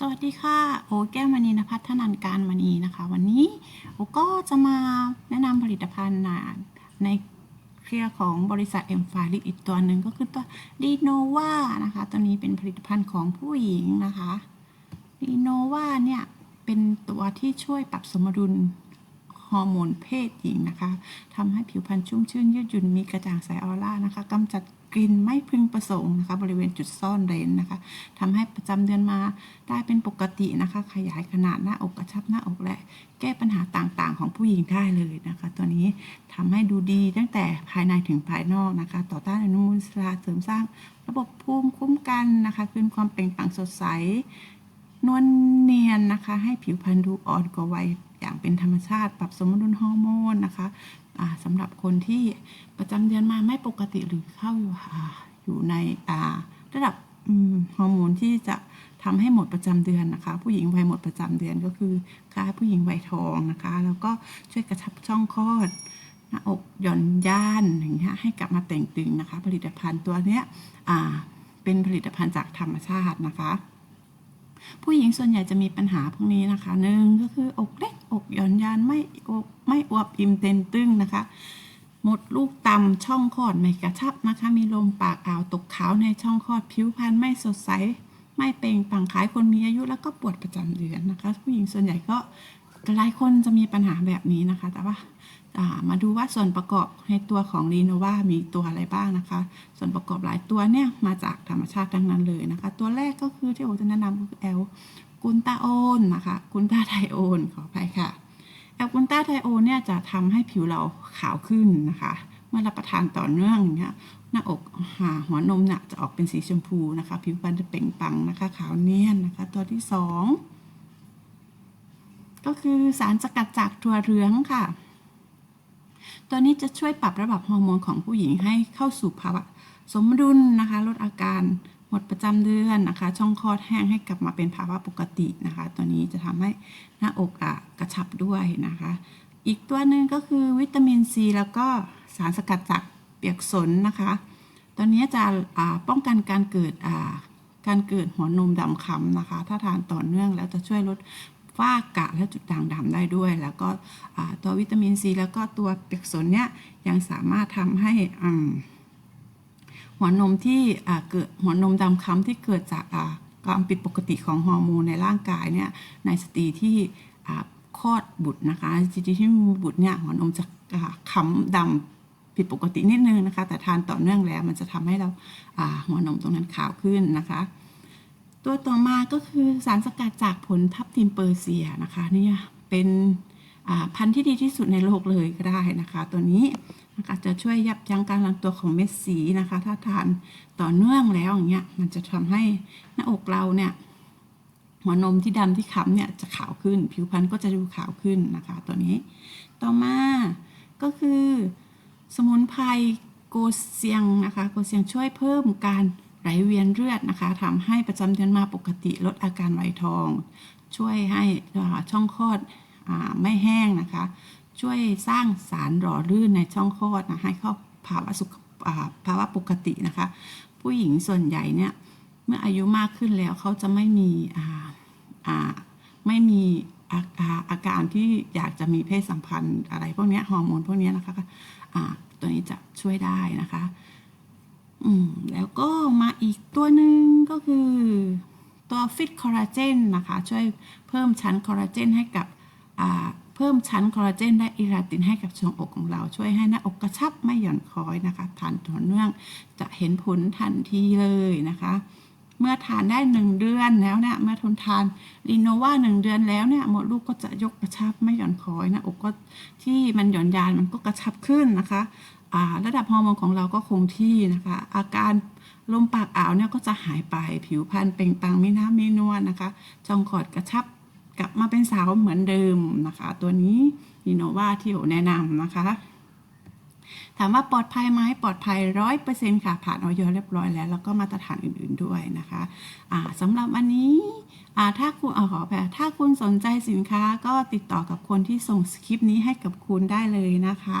สวัสดีค่ะ โอแก้วมณีนภัทรนันการมณีนะคะ วันนี้โอก็จะมาแนะนำผลิตภัณฑ์นะในเครือของบริษัทเอ็มฟาลิอีกตัวหนึ่งก็คือตัวดีโนวานะคะ ตัวนี้เป็นผลิตภัณฑ์ของผู้หญิงนะคะดีโนวาเนี่ย เป็นตัวที่ช่วยปรับสมดุลฮอร์โมนเพศหญิงนะคะทำให้ผิวพรรณชุ่มชื่นยืดหยุ่นมีกระจ่างใสออร่านะคะกำจัด กลิ่นไม่พึงประสงค์นะคะบริเวณจุดซ่อนเร้นนะคะทำให้ประจำเดือนมาได้เป็นปกตินะคะ ขยายขนาดหน้าอกกระชับหน้าอกและแก้ปัญหาต่างๆ ของผู้หญิงได้เลยนะคะ ตัวนี้ทำให้ดูดีตั้งแต่ภายในถึงภายนอกนะคะ ต่อต้านอนุมูลอิสระเสริมสร้าง ระบบภูมิคุ้มกันนะคะคืนความเปล่งปลั่งสดใสนวลเนียนนะคะ ให้ผิวพรรณดูอ่อนกว่าวัยอย่างเป็นธรรมชาติ ปรับสมดุลฮอร์โมนนะคะ สำหรับคนที่ประจำเดือนมาไม่ปกติหรือเข้าอยู่ในระดับฮอร์โมนที่จะทำให้หมดประจำเดือนนะคะ ผู้หญิงวัยหมดประจำเดือนก็คือคล้ายผู้หญิงวัยทองนะคะ แล้วก็ช่วยกระชับช่องคลอดหน้าอกหย่อนย่านอย่างเงี้ยให้กลับมาแต่งตึงนะคะ ผลิตภัณฑ์ตัวเนี้ยเป็นผลิตภัณฑ์จากธรรมชาตินะคะ ผู้หญิงส่วนใหญ่จะมีปัญหาพวกนี้นะคะหนึ่งก็คืออกเล็กอกหย่อนยานไม่อกไม่อวบอิ่มเต็มตึงนะคะหมดลูกตำช่องคลอดไม่กระชับนะคะ มีลมปากอ่าวตกขาวในช่องคลอดผิวพรรณไม่สดใส ไม่เปล่งปังคล้ายคนมีอายุแล้วก็ปวดประจำเดือนนะคะ ผู้หญิงส่วนใหญ่ก็หลายคนจะมีปัญหาแบบนี้นะคะ แต่ว่า มาดูว่าส่วนประกอบในตัวของรีโนวามีตัวอะไรบ้างนะคะ ส่วนประกอบหลายตัวเนี่ยมาจากธรรมชาติทั้งนั้นเลยนะคะ ตัวแรกก็คือที่โอจะแนะนำก็คือแอลกุนตาโอนนะคะกุนตาไทโอนขออภัยค่ะแอลกุนตาไทโอนเนี่ยจะทำให้ผิวเราขาวขึ้นนะคะ เมื่อรับประทานต่อเนื่องอย่างเงี้ยหน้าอกหาหัวนมเนี่ยจะออกเป็นสีชมพูนะคะ ผิวพรรณจะเปล่งปลั่งนะคะ ขาวเนียนนะคะ ตัวที่สองก็คือสารสกัดจากถั่วเหลืองค่ะ ตัวนี้จะช่วยปรับระดับฮอร์โมนของผู้หญิงให้เข้าสู่ภาวะสมดุลนะคะ ลดอาการหมดประจำเดือนนะคะ ช่องคลอดแห้งให้กลับมาเป็นภาวะปกตินะคะ ตัวนี้จะทำให้หน้าอกอะกระชับด้วยนะคะ อีกตัวหนึ่งก็คือวิตามินซีแล้วก็สารสกัดจากเปียกสนนะคะ ตัวนี้จะป้องกันการเกิดการเกิดหัวนมดำคล้ำนะคะ ถ้าทานต่อเนื่องแล้วจะช่วยลด ฝ้ากระและจุดด่างดำได้ด้วย แล้วก็ตัววิตามินซีแล้วก็ตัวเปียกสนเนี่ยยังสามารถทำให้หัวนมที่เกิดหัวนมดำค้ำที่เกิดจากความผิดปกติของฮอร์โมนในร่างกายเนี่ยในสตรีที่คลอดบุตรนะคะสตรีที่มีบุตรเนี่ยหัวนมจะค้ำดำผิดปกตินิดนึงนะคะ แต่ทานต่อเนื่องแล้วมันจะทำให้เราหัวนมตรงนั้นขาวขึ้นนะคะ ตัวต่อมาก็คือสารสกัดจากผลทับทิมเปอร์เซียนะคะเนี่ยเป็นพันธุ์ที่ดีที่สุดในโลกเลยก็ได้นะคะ ตัวนี้นะคะจะช่วยยับยั้งการหลังตัวของเม็ดสีนะคะ ถ้าทานต่อเนื่องแล้วอย่างเงี้ยมันจะทำให้หน้าอกเราเนี่ยหัวนมที่ดำที่ค้ำเนี่ยจะขาวขึ้น ผิวพรรณก็จะดูขาวขึ้นนะคะ ตัวนี้ต่อมาก็คือสมุนไพรโกเซียงนะคะ โกเซียงช่วยเพิ่มการ ไหลเวียนเลือดนะคะทำให้ประจำเดือนมาปกติลดอาการไวทอง ช่วยให้ช่องคลอดอไม่แห้งนะคะ ช่วยสร้างสารหล่อลื่นในช่องคลอดนะให้เข้าภาวะสุขภาวะปกตินะคะ ผู้หญิงส่วนใหญ่เนี่ยเมื่ออายุมากขึ้นแล้วเขาจะไม่มีไม่มีอาอาอาการที่อยากจะมีเพศสัมพันธ์อะไรพวกนี้ฮอร์โมนพวกนี้นะคะตัวนี้จะช่วยได้นะคะ อืมแล้วก็มาอีกตัวหนึ่งก็คือตัวฟิตคอลลาเจนนะคะ ช่วยเพิ่มชั้นคอลลาเจนให้กับอ่าเพิ่มชั้นคอลลาเจนและอิลาตินให้กับช่วงอกของเรา ช่วยให้หน้าอกกระชับไม่หย่อนคล้อยนะคะทานต่อเนื่องจะเห็นผลทันทีเลยนะคะ เมื่อทานได้หนึ่งเดือนแล้วเนี่ยเมื่อทนทานลีโนวาหนึ่งเดือนแล้วเนี่ยมดลูกก็จะยกกระชับไม่หย่อนคล้อยนะอกก็ที่มันหย่อนยานมันก็กระชับขึ้นนะคะ ระดับฮอร์โมนของเราก็คงที่นะคะ อาการลมปากอ่าวเนี่ยก็จะหายไปผิวพรรณเปล่งปลังไม่น้ำไม่นวลนะคะ จองขอดกระชับกลับมาเป็นสาวเหมือนเดิมนะคะ ตัวนี้ลีโนวาที่โอแนะนำนะคะ ถามว่าปลอดภัยไหมปลอดภัยร้อยเปอร์เซ็นต์ค่ะ ผ่านออยเรียบร้อยแล้ว แล้วก็มาตรฐานอื่นๆด้วยนะคะอ่าสำหรับวันนี้ถ้าคุณเอาขอแปถ้าคุณสนใจสินค้าก็ติดต่อกับคนที่ส่งคลิปนี้ให้กับคุณได้เลยนะคะ